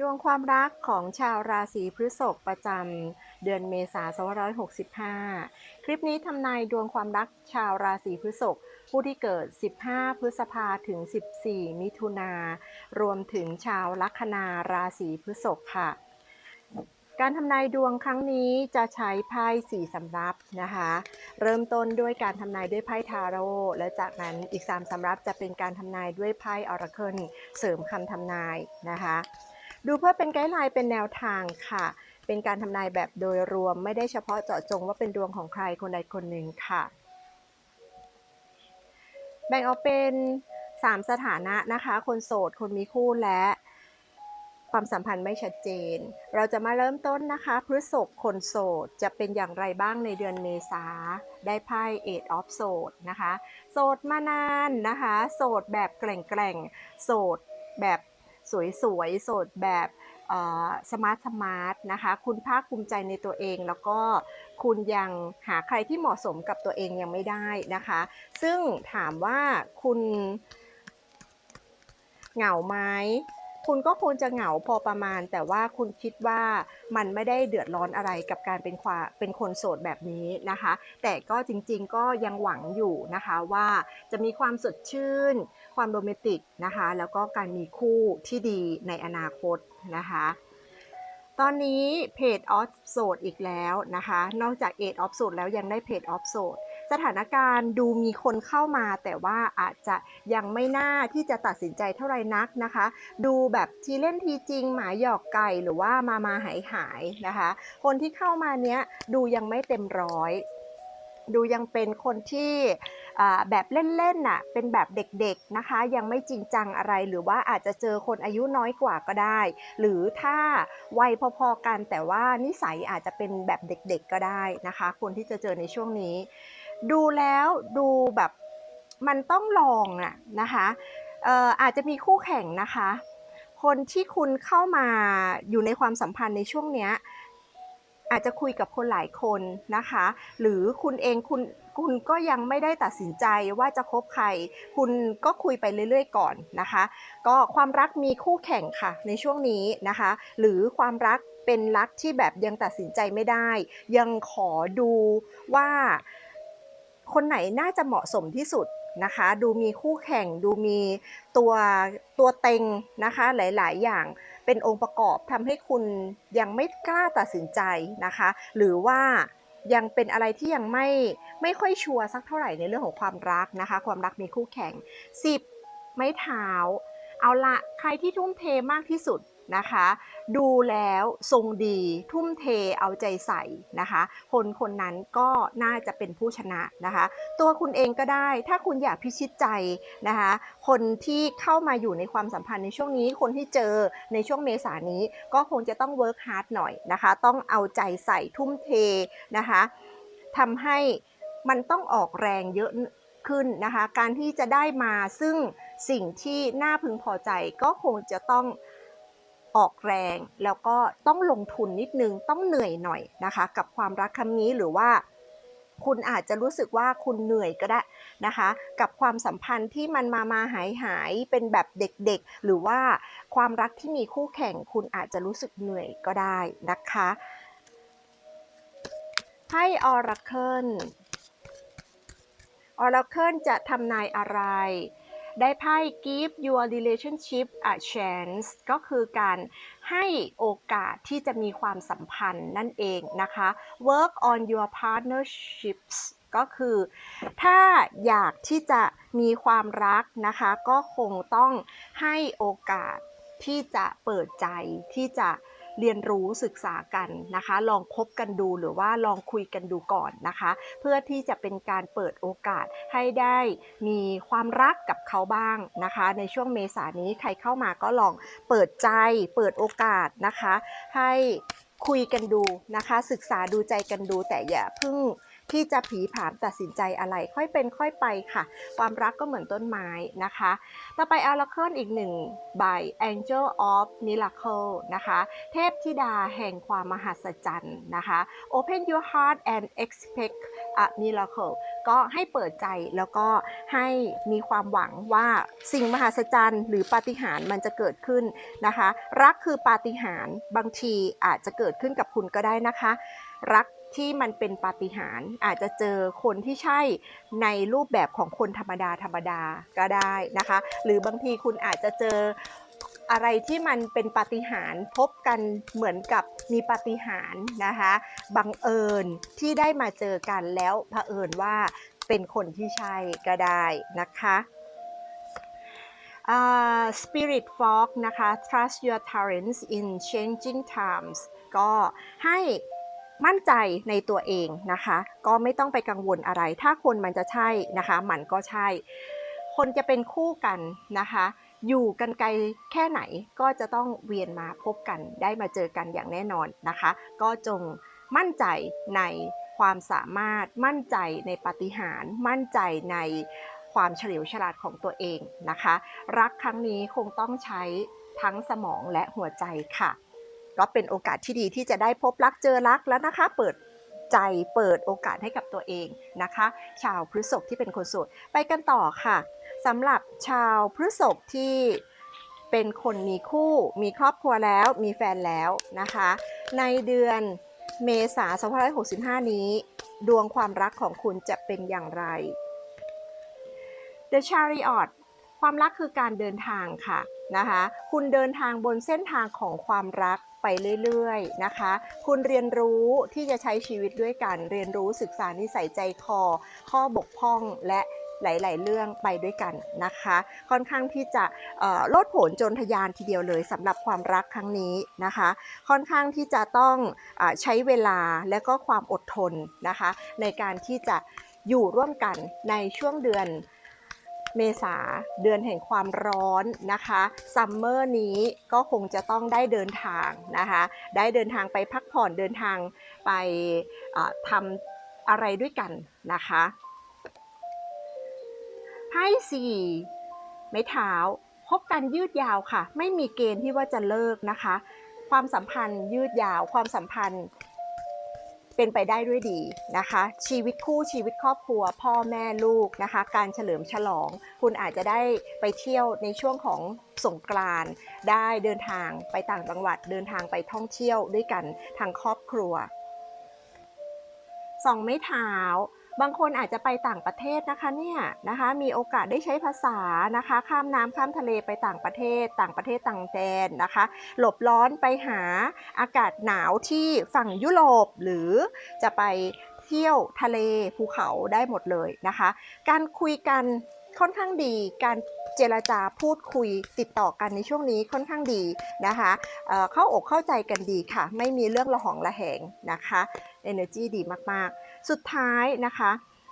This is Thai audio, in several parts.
ดวงความรักของชาวราศีพฤษภประจำเดือนเมษายน2565 คลิปนี้ทำนายดวงความรักชาวราศีพฤษภผู้ที่เกิด 15 พฤษภาถึง 14 มิถุนารวมถึงชาวลัคนาราศีพฤษภค่ะ การทำนายดวงครั้งนี้จะใช้ไพ่สี่สำรับนะคะ เริ่มต้นด้วยการทำนายด้วยไพ่ทาโร่และจากนั้นอีก 3สำรับจะเป็นการทำนายด้วยไพ่ออราเคิลเสริมคำทำนายนะคะ ดูเพื่อเป็นไกด์ไลน์เป็นแนวทางค่ะ เป็นการทำนายแบบโดยรวมไม่ได้เฉพาะเจาะจงว่าเป็นดวงของใครคนใดคนหนึ่งค่ะ แบ่งออกเป็น 3 สถานะนะคะ คนโสด คนมีคู่และความสัมพันธ์ไม่ชัดเจน เราจะมาเริ่มต้นนะคะ พฤษภคนโสดจะเป็นอย่างไรบ้างในเดือนเมษา ได้ไพ่เอ of ออฟโสดนะคะ โสดมานานนะคะ โสดแบบแกล่งๆ โสดแบบ สวยๆโสดแบบสมาร์ทสมาร์ทนะคะ คุณภาคภูมิใจในตัวเอง แล้วก็คุณยังหาใครที่เหมาะสมกับตัวเองยังไม่ได้นะคะ ซึ่งถามว่าคุณเหงาไหมคุณก็ควรจะเหงาพอประมาณ แต่ว่าคุณคิดว่ามันไม่ได้เดือดร้อนอะไรกับการเป็นควาเป็นคนโสดแบบนี้นะคะ แต่ก็จริงๆก็ยังหวังอยู่นะคะว่าจะมีความสดชื่น ความโรแมนติกนะคะ แล้วก็การมีคู่ที่ดีในอนาคตนะคะ ตอนนี้เพจออฟโสดอีกแล้วนะคะ นอกจากเอทออฟโสดแล้วยังได้เพจออฟโสดสถานการณ์ดูมีคนเข้ามาแต่ว่าอาจจะยังไม่น่าที่จะตัดสินใจเท่าไรนักนะคะ ดูแบบทีเล่นทีจริงหมาหยอกไก่หรือว่ามามาหายหายนะคะ คนที่เข้ามาเนี้ยดูยังไม่เต็มร้อย ดูยังเป็นคนที่แบบเล่นๆน่ะเป็นแบบเด็กๆนะคะ ยังไม่จริงจังอะไรหรือว่าอาจจะเจอคนอายุน้อยกว่าก็ได้ หรือถ้าวัยพอๆกันแต่ว่านิสัยอาจจะเป็นแบบเด็กๆก็ได้นะคะ คนที่จะเจอในช่วงนี้ ดูแล้วดูแบบมันต้องลองอะนะคะอาจจะมีคู่แข่งนะคะ คนที่คุณเข้ามาอยู่ในความสัมพันธ์ในช่วงเนี้ย อาจจะคุยกับคนหลายคนนะคะ หรือคุณเองคุณคุณก็ยังไม่ได้ตัดสินใจว่าจะคบใคร คุณก็คุยไปเรื่อยๆก่อนนะคะ ก็ความรักมีคู่แข่งค่ะในช่วงนี้นะคะ หรือความรักเป็นรักที่แบบยังตัดสินใจไม่ได้ ยังขอดูว่าคนไหนน่าจะเหมาะสมที่สุด นะคะ ดูมีคู่แข่งดูมีตัวตัวเต็งนะคะหลายๆ อย่างเป็นองค์ประกอบทำให้คุณยังไม่กล้าตัดสินใจนะคะ หรือว่ายังเป็นอะไรที่ยังไม่ไม่ค่อยชัวร์สักเท่าไหร่ในเรื่องของความรักนะคะ ความรักมีคู่แข่ง 10 ไม้เท้า เอาละใครที่ทุ่มเทมากที่สุด นะคะ ดูแล้วทรงดีทุ่มเทเอาใจใส่นะคะ คนคนนั้นก็น่าจะเป็นผู้ชนะนะคะ ตัวคุณเองก็ได้ถ้าคุณอยากพิชิตใจนะคะ คนที่เข้ามาอยู่ในความสัมพันธ์ในช่วงนี้คนที่เจอในช่วงเมษานี้ก็คงจะต้องเวิร์กฮาร์ดหน่อยนะคะ ต้องเอาใจใส่ทุ่มเทนะคะทำให้มันต้องออกแรงเยอะขึ้นนะคะ การที่จะได้มาซึ่งสิ่งที่น่าพึงพอใจก็คงจะต้อง ออกแรง แล้วก็ต้องลงทุนนิดนึงต้องเหนื่อยหน่อยนะคะ กับความรักครั้งนี้หรือว่า คุณอาจจะรู้สึกว่าคุณเหนื่อยก็ได้นะคะ กับความสัมพันธ์ที่มันมามาหายหายเป็นแบบเด็กๆ หรือว่าความรักที่มีคู่แข่ง คุณอาจจะรู้สึกเหนื่อยก็ได้นะคะไพ่ออราเคิลออราเคิลจะทำนายอะไร ได้ไพ่ give your relationship a chance ก็คือการให้โอกาสที่จะมีความสัมพันธ์นั่นเองนะคะ work on your partnerships ก็คือถ้าอยากที่จะมีความรักนะคะ ก็คงต้องให้โอกาสที่จะเปิดใจที่จะ เรียนรู้ศึกษากันนะคะ ลองคบกันดูหรือว่าลองคุยกันดูก่อนนะคะ เพื่อที่จะเป็นการเปิดโอกาสให้ได้มีความรักกับเขาบ้างนะคะ ในช่วงเมษานี้ใครเข้ามาก็ลองเปิดใจ เปิดโอกาสนะคะ ให้คุยกันดูนะคะ ศึกษาดูใจกันดูแต่อย่าเพิ่ง ที่จะผีผามตัดสินใจอะไร ค่อยเป็นค่อยไปค่ะ ความรักก็เหมือนต้นไม้นะคะ ต่อไปอาราเคิลอีกหนึ่งใบ Angel of Miracle นะคะ เทพธิดาแห่งความมหัศจรรย์นะคะ Open your heart and expect a miracle ก็ให้เปิดใจแล้วก็ให้มีความหวังว่าสิ่งมหัศจรรย์ หรือปาฏิหาริย์มันจะเกิดขึ้นนะคะ รักคือปาฏิหาริย์บางทีอาจจะเกิดขึ้นกับคุณก็ได้นะคะ รัก ที่มันเป็นปาฏิหาริย์อาจจะเจอคนที่ใช่ในรูปแบบของคนธรรมดาธรรมดาก็ได้นะคะ หรือบางทีคุณอาจจะเจออะไรที่มันเป็นปาฏิหาริย์พบกันเหมือนกับมีปาฏิหาริย์นะคะบังเอิญที่ได้มาเจอกันแล้วเผอิญว่าเป็นคนที่ใช่ก็ได้นะคะอ่า Spirit Fog นะคะ Trust your talents in changing times ก็ให้ มั่นใจในตัวเองนะคะ ก็ไม่ต้องไปกังวลอะไร ถ้าคนมันจะใช่นะคะ มันก็ใช่ คนจะเป็นคู่กันนะคะ อยู่กันไกลแค่ไหนก็จะต้องเวียนมาพบกันได้มาเจอกันอย่างแน่นอนนะคะ ก็จงมั่นใจในความสามารถมั่นใจในปาฏิหาริมั่นใจในความเฉลียวฉลาดของตัวเองนะคะ รักครั้งนี้คงต้องใช้ทั้งสมองและหัวใจค่ะ ก็เป็นโอกาสที่ดีที่จะได้พบรักเจอรักแล้วนะคะ เปิดใจเปิดโอกาสให้กับตัวเองนะคะ ชาวพฤษภที่เป็นคนโสดไปกันต่อค่ะสำหรับชาวพฤษภที่เป็นคนมีคู่ มีครอบครัวแล้ว มีแฟนแล้วนะคะ ในเดือนเมษายน 2565 นี้ ดวงความรักของคุณจะเป็นอย่างไร The Chariot ความรักคือการเดินทางค่ะนะคะ คุณเดินทางบนเส้นทางของความรัก ไปเรื่อยๆนะคะ คุณเรียนรู้ที่จะใช้ชีวิตด้วยกัน เรียนรู้ศึกษานิสัยใจคอ ข้อบกพร่องและหลาย ๆ เรื่องไปด้วยกันนะคะ ค่อนข้างที่จะลดผนโจนทยานทีเดียวเลยสำหรับความรักครั้งนี้นะคะ ค่อนข้างที่จะต้องอใช้เวลาและก็ความอดทนนะคะ ในการที่จะอยู่ร่วมกันในช่วงเดือน เมษาเดือนแห่งความร้อนนะคะซัมเมอร์นี้ก็คงจะต้องได้เดินทางนะคะ ได้เดินทางไปพักผ่อนเดินทางไปทำอะไรด้วยกันนะคะไพ่สี่ไม้เท้าคบกันยืดยาวค่ะ ไม่มีเกณฑ์ที่ว่าจะเลิกนะคะ ความสัมพันธ์ยืดยาวความสัมพันธ์ เป็นไปได้ด้วยดีนะคะ ชีวิตคู่ชีวิตครอบครัว พ่อแม่ลูกนะคะ การเฉลิมฉลอง คุณอาจจะได้ไปเที่ยวในช่วงของสงกรานต์ได้เดินทางไปต่างจังหวัด เดินทางไปท่องเที่ยวด้วยกันทางครอบครัวสองไม้เท้า บางคนอาจจะไปต่างประเทศนะคะเนี่ยนะคะมีโอกาสได้ใช้ภาษานะคะข้ามน้ำข้ามทะเลไปต่างประเทศ ต่างประเทศต่างแดนนะคะ หลบร้อนไปหาอากาศหนาวที่ฝั่งยุโรปหรือจะไปเที่ยวทะเลภูเขาได้หมดเลยนะคะ การคุยกันค่อนข้างดีการเจรจาพูดคุยติดต่อกันในช่วงนี้ค่อนข้างดีนะคะเเข้าอกเข้าใจกันดีค่ะ ไม่มีเรื่องระหองระแหงนะคะ energy ดีมาก ๆ สุดท้ายนะคะ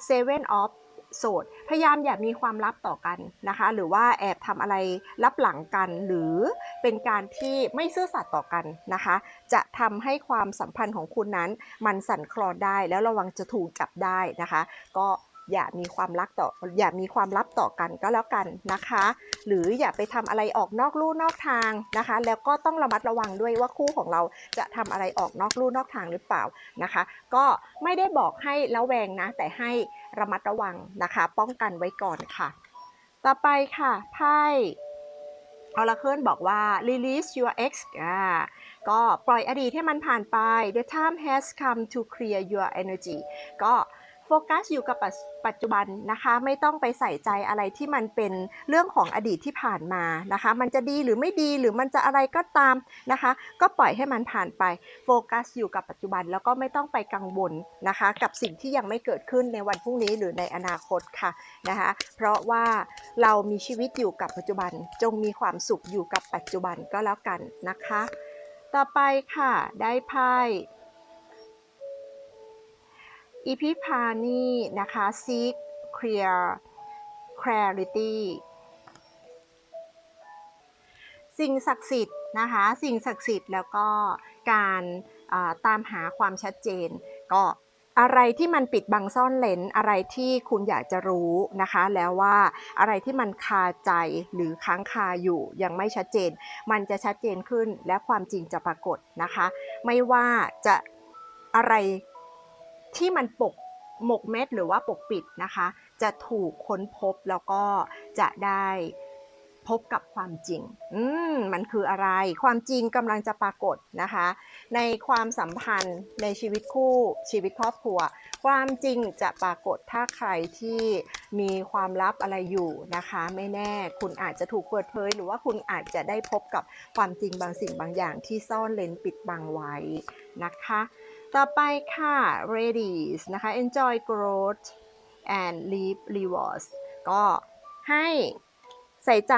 seven of โสด พยายามอย่ามีความลับต่อกันนะคะ หรือว่าแอบทำอะไรลับหลังกัน หรือเป็นการที่ไม่ซื่อสัตย์ต่อกันนะคะ จะทำให้ความสัมพันธ์ของคุณนั้น มันสั่นคลอนได้แล้วระวังจะถูกจับได้นะคะ ก็ อย่ามีความรักต่ออย่ามีความลับต่อกันก็แล้วกันนะคะ หรืออย่าไปทำอะไรออกนอกลู่นอกทางนะคะ แล้วก็ต้องระมัดระวังด้วยว่าคู่ของเราจะทำอะไรออกนอกลู่นอกทางหรือเปล่านะคะ ก็ไม่ได้บอกให้ละแวงนะ แต่ให้ระมัดระวังนะคะ ป้องกันไว้ก่อนค่ะ ต่อไปค่ะไพ่ออราเคิลบอกว่า release your ex อ่าก็ปล่อยอดีตให้มันผ่านไป the time has come to clear your energy ก็ ฟกัสอยู่กับปัจปัจจุบันนะคะ ไม่ต้องไปใส่ใจอะไรที่มันเป็นเรื่องของอดีตที่ผ่านมานะคะ มันจะดีหรือไม่ดีหรือมันจะอะไรก็ตามนะคะ ก็ปล่อยให้มันผ่านไปโฟกัสอยู่กับปัจจุบัน แล้วก็ไม่ต้องไปกังวลนะคะ กับสิ่งที่ยังไม่เกิดขึ้นในวันพรุ่งนี้หรือในอนาคตค่ะนะคะ เพราะว่าเรามีชีวิตอยู่กับปัจจุบัน จงมีความสุขอยู่กับปัจจุบันก็แล้วกันนะคะ ต่อไปค่ะได้ไพ่ อีพิพานีนะคะ seek clear clarity สิ่งศักดิ์สิทธิ์นะคะ สิ่งศักดิ์สิทธิ์แล้วก็การาตามหาความชัดเจน ก็อะไรที่มันปิดบังซ่อนเลนอะไรที่คุณอยากจะรู้นะคะ แล้วว่าอะไรที่มันคาใจหรือค้างคาอยู่ยังไม่ชัดเจน มันจะชัดเจนขึ้นและความจริงจะปรากฏนะคะ ไม่ว่าจะอะไร ที่มันปกหมกเม็ดหรือว่าปกปิดนะคะ จะถูกค้นพบแล้วก็จะได้ พบกับความจริง อืม มันคืออะไร ความจริงกำลังจะปรากฏนะคะ ในความสัมพันธ์ในชีวิตคู่ชีวิตครอบครัว ความจริงจะปรากฏถ้าใครที่มีความลับอะไรอยู่นะคะ ไม่แน่คุณอาจจะถูกเปิดเผย หรือว่าคุณอาจจะได้พบกับความจริงบางสิ่งบางอย่างที่ซ่อนเลนปิดบังไว้นะคะ ต่อไปค่ะ ladies นะคะ enjoy growth and leave rewards ก็ให้ ใส่ใจ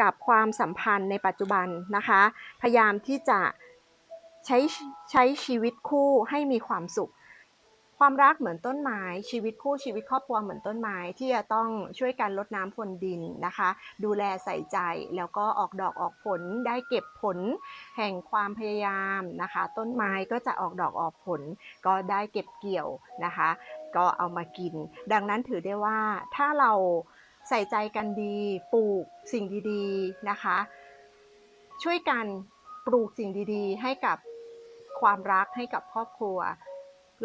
กับความสัมพันธ์ในปัจจุบันนะคะ พยายามที่จะใช้ใช้ชีวิตคู่ให้มีความสุข ความรักเหมือนต้นไม้ชีวิตคู่ชีวิตครอบครัวเหมือนต้นไม้ที่จะต้องช่วยกันลดน้ำพรวนดินนะคะ ดูแลใส่ใจแล้วก็ออกดอกออกผลได้เก็บผลแห่งความพยายามนะคะ ต้นไม้ก็จะออกดอกออกผล ก็ได้เก็บเกี่ยวนะคะ ก็เอามากิน ดังนั้นถือได้ว่าถ้าเรา ใส่ใจกันดีปลูกสิ่งดีๆนะคะ ช่วยกันปลูกสิ่งดีๆ ให้กับความรักให้กับครอบครัว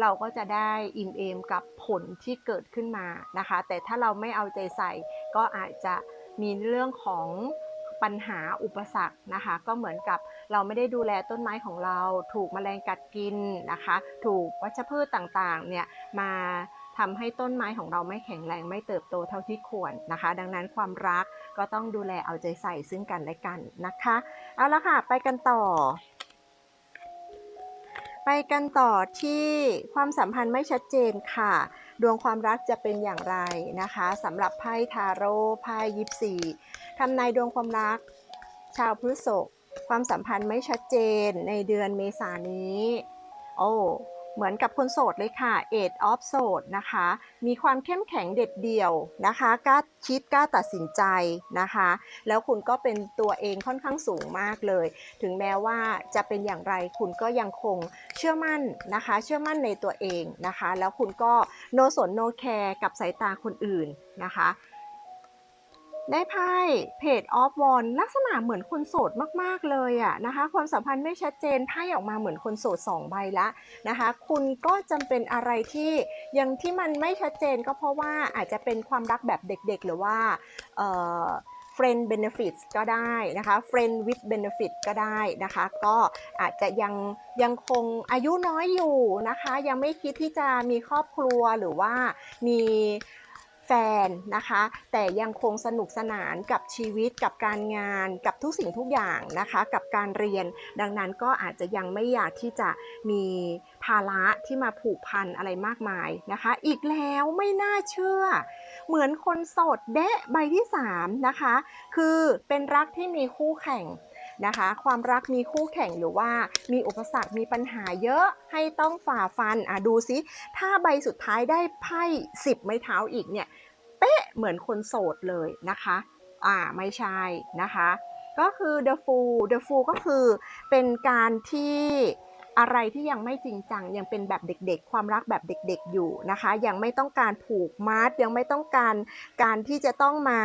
เราก็จะได้อิ่มเอมกับผลที่เกิดขึ้นมานะคะ แต่ถ้าเราไม่เอาใจใส่ก็อาจจะมีเรื่องของปัญหาอุปสรรคนะคะ ก็เหมือนกับเราไม่ได้ดูแลต้นไม้ของเรา ถูกแมลงกัดกินนะคะ ถูกวัชพืชต่างๆเนี่ยมา ทำให้ต้นไม้ของเราไม่แข็งแรงไม่เติบโตเท่าที่ควรนะคะ ดังนั้นความรักก็ต้องดูแลเอาใจใส่ซึ่งกันและกันนะคะ เอาละค่ะ ไปกันต่อ ไปกันต่อที่ความสัมพันธ์ไม่ชัดเจนค่ะ ดวงความรักจะเป็นอย่างไรนะคะสำหรับไพ่ทาโร่ไพ่ยิปซีทำนายดวงความรัก ชาวพฤษภความสัมพันธ์ไม่ชัดเจนในเดือนเมษานี้ โอ้ เหมือนกับคนโสดเลยค่ะ Eight of โสดนะคะ มีความเข้มแข็งเด็ดเดี่ยวนะคะกล้าคิดกล้าตัดสินใจนะคะ แล้วคุณก็เป็นตัวเองค่อนข้างสูงมากเลย ถึงแม้ว่าจะเป็นอย่างไรคุณก็ยังคงเชื่อมั่นนะคะ เชื่อมั่นในตัวเองนะคะ แล้วคุณก็โนสนโนแคร์กับสายตาคนอื่นนะคะ ได้ไพ่เพจออฟวอนลักษณะเหมือนคนโสดมาก ๆ เลยอะนะคะ ความสัมพันธ์ไม่ชัดเจนไพ่ออกมาเหมือนคนโสด2ใบละนะคะ คุณก็จำเป็นอะไรที่ยังที่มันไม่ชัดเจนก็เพราะว่าอาจจะเป็นความรักแบบเด็กๆ หรือว่าเอ่อ friend benefits ก็ได้นะคะ friend with benefit ก็ได้นะคะ ก็อาจจะยังยังคงอายุน้อยอยู่นะคะ ยังไม่คิดที่จะมีครอบครัวหรือว่ามี แฟนนะคะ แต่ยังคงสนุกสนานกับชีวิตกับการงานกับทุกสิ่งทุกอย่างนะคะ กับการเรียน ดังนั้นก็อาจจะยังไม่อยากที่จะมีภาระที่มาผูกพันอะไรมากมายนะคะ อีกแล้วไม่น่าเชื่อ เหมือนคนโสดเดะใบที่3นะคะ คือเป็นรักที่มีคู่แข่ง นะคะ ความรักมีคู่แข่งหรือว่ามีอุปสรรคมีปัญหาเยอะให้ต้องฝ่าฟันอะดูซิถ้าใบสุดท้ายได้ไพ่สิบไม้เท้าอีกเนี่ยเป๊ะเหมือนคนโสดเลยนะคะอ่าไม่ใช่นะคะ ก็คือ the fool the fool ก็คือเป็นการที่ อะไรที่ยังไม่จริงจังยังเป็นแบบเด็กๆ ความรักแบบเด็กๆอยู่นะคะ ยังไม่ต้องการผูกมัด ยังไม่ต้องการการที่จะต้องมา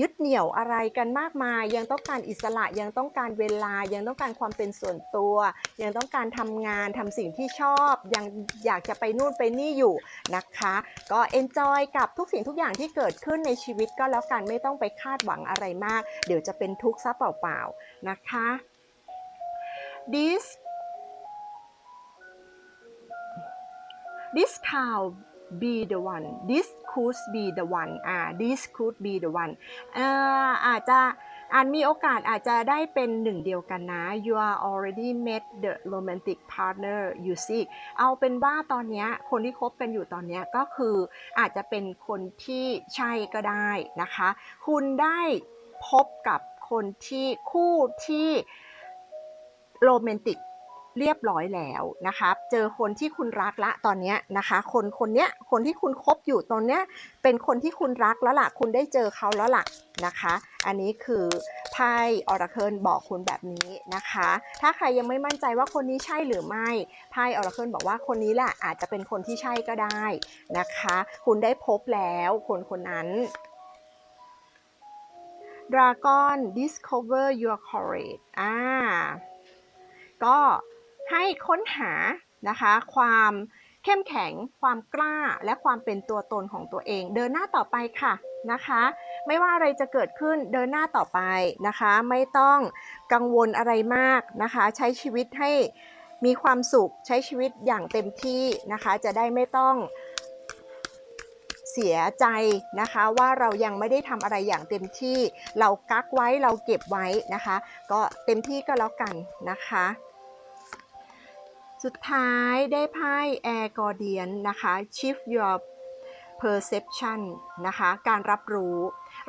ยึดเหนี่ยวอะไรกันมากมาย ยังต้องการอิสระยังต้องการเวลา ยังต้องการความเป็นส่วนตัว ยังต้องการทำงานทำสิ่งที่ชอบ ยังอยากจะไปนู่นไปนี่อยู่นะคะ ก็เอนจอยกับทุกสิ่งทุกอย่างที่เกิดขึ้นในชีวิตก็แล้วกันไม่ต้องไปคาดหวังอะไรมาก เดี๋ยวจะเป็นทุกข์ซะเปล่าๆนะคะ this this could be the one this could be the one อ่า this could be the one เอ่ออาจจะอาจมีโอกาสอาจจะได้เป็นหนึ่งเดียวกันนะ you are already met the romantic partner you see เอาเป็นว่าตอนนี้คนที่คบกันอยู่ตอนนี้ก็คืออาจจะเป็นคนที่ใช่ก็ได้นะคะ คุณได้พบกับคนที่คู่ที่โรแมนติก เรียบร้อยแล้วนะครับเจอคนที่คุณรักละตอนนี้นะคะ คนคนเนี้ยคนที่คุณคบอยู่ตอนเนี้ยเป็นคนที่คุณรักแล้วล่ะคุณได้เจอเขาแล้วล่ะนะคะ อันนี้คือไพ่ออราเคิลบอกคุณแบบนี้นะคะ ถ้าใครยังไม่มั่นใจว่าคนนี้ใช่หรือไม่ไพ่ออราเคิลบอกว่าคนนี้แหละอาจจะเป็นคนที่ใช่ก็ได้นะคะ คุณได้พบแล้วคนคนนั้น Dragon discover your courage อ่าก็ ให้ค้นหานะคะ ความเข้มแข็ง ความกล้า และความเป็นตัวตนของตัวเอง เดินหน้าต่อไปค่ะนะคะ ไม่ว่าอะไรจะเกิดขึ้นเดินหน้าต่อไปนะคะ ไม่ต้องกังวลอะไรมากนะคะ ใช้ชีวิตให้มีความสุขใช้ชีวิตอย่างเต็มที่นะคะ จะได้ไม่ต้องเสียใจนะคะว่าเรายังไม่ได้ทำอะไรอย่างเต็มที่เรากักไว้เราเก็บไว้นะคะ ก็เต็มที่ก็แล้วกันนะคะ สุดท้ายได้ไพ่ Air Guardian นะคะ Shift your perception นะคะ การรับรู้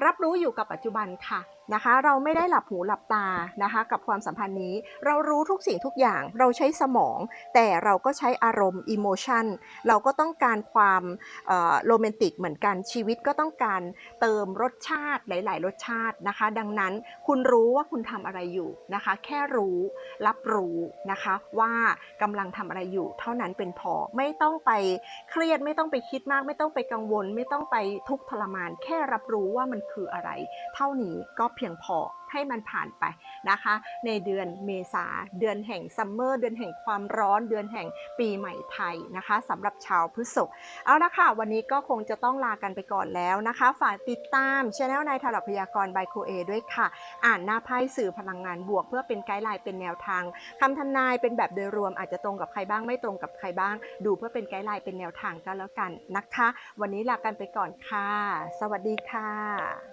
รับรู้อยู่กับปัจจุบันค่ะ นะคะ เราไม่ได้หลับหูหลับตานะคะ กับความสัมพันธ์นี้ เรารู้ทุกสิ่งทุกอย่างเราใช้สมอง แต่เราก็ใช้อารมณ์ emotion เราก็ต้องการความโรแมนติกเหมือนกันชีวิตก็ต้องการเติมรสชาติหลาย ๆ รสชาตินะคะ ดังนั้นคุณรู้ว่าคุณทำอะไรอยู่นะคะ แค่รู้รับรู้นะคะว่ากำลังทำอะไรอยู่ เท่านั้นเป็นพอไม่ต้องไปเครียดไม่ต้องไปคิดมาก ไม่ต้องไปกังวล ไม่ต้องไปทุกข์ทรมาน แค่รับรู้ว่ามันคืออะไร เท่านี้ก็เพียงพอให้มันผ่านไปนะคะ ในเดือนเมษาเดือนแห่งซัมเมอร์เดือนแห่งความร้อนเดือนแห่งปีใหม่ไทยนะคะสำหรับชาวพฤษภเอาละค่ะ วันนี้ก็คงจะต้องลากันไปก่อนแล้วนะคะ ฝากติดตามช anel นายถลับพยากรณ์บายคเอด้วยค่ะ อ่านหน้าไพ่สื่อพลังงานบวก เพื่อเป็นไกด์ไลน์เป็นแนวทางคำทำนายเป็นแบบโดยรวมอาจจะตรงกับใครบ้างไม่ตรงกับใครบ้าง ดูเพื่อเป็นไกด์ไลน์เป็นแนวทางก็แล้วกันนะคะ วันนี้ลากันไปก่อนค่ะ สวัสดีค่ะ